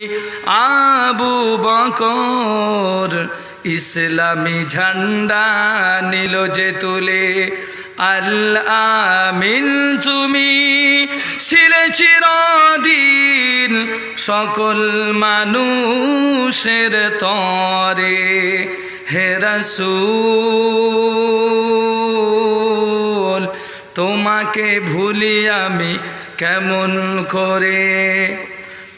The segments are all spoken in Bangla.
আবু বকর ইসলামী ঝান্ডা নিল যে তুলে। আল আমিন, তুমি ছিলে চিরদিন সকল মানুষের তরে। হে রাসূল, তোমাকে ভুলি আমি কেমন করে?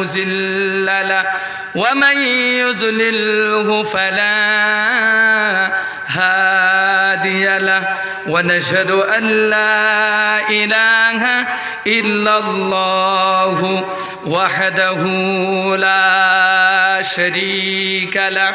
مزل له ومن يضلله فلا هادي له. ونشهد أن لا إله إلا الله وحده لا شريك له.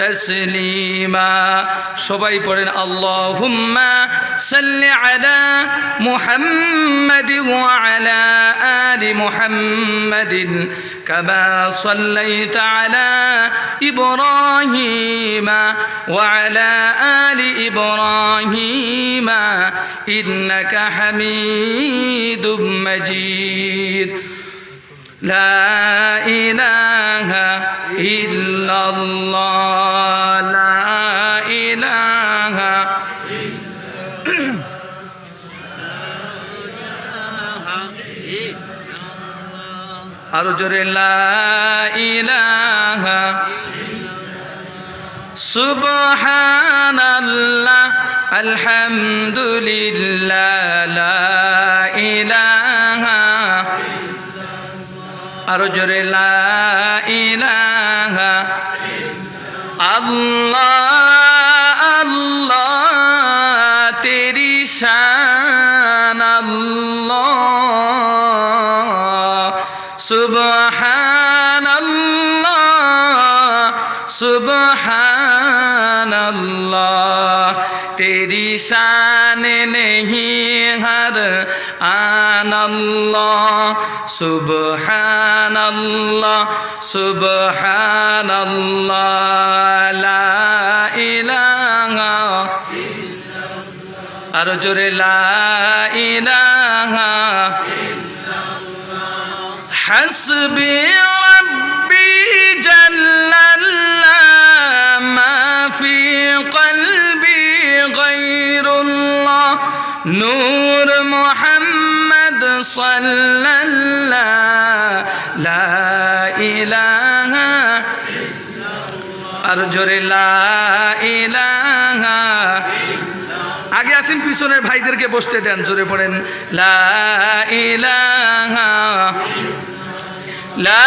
তসলিমা। সবাই পড়েন, আল্লাহুম্মা সাল্লি আলা মুহাম্মাদি ওয়া আলা আলি মুহাম্মাদিন কামা সাল্লাইতা আলা ইব্রাহিমা ওয়া আলা আলি ইব্রাহিমা ইন্নাকা হামিদুম মাজিদ। لا إله إلا الله لا إله أرجو لا إله سبحان الله الحمد لله لا আরও জোরে লা ইলাহা আল্লাহ আল্লাহ তেরি শান नहीं हर आन अल्लाह सुबहान अल्लाह सुबहान अल्लाह ला इलाहा আরো জোরে লা ইলাহা হাসবি রব্বি নূর মুহাম্মদ ইলাহা আর জোরে লা ইলাহা আগে আসেন, পিছনের ভাইদেরকে বসতে দেন, জোরে পড়েন। লা ইলাহা লা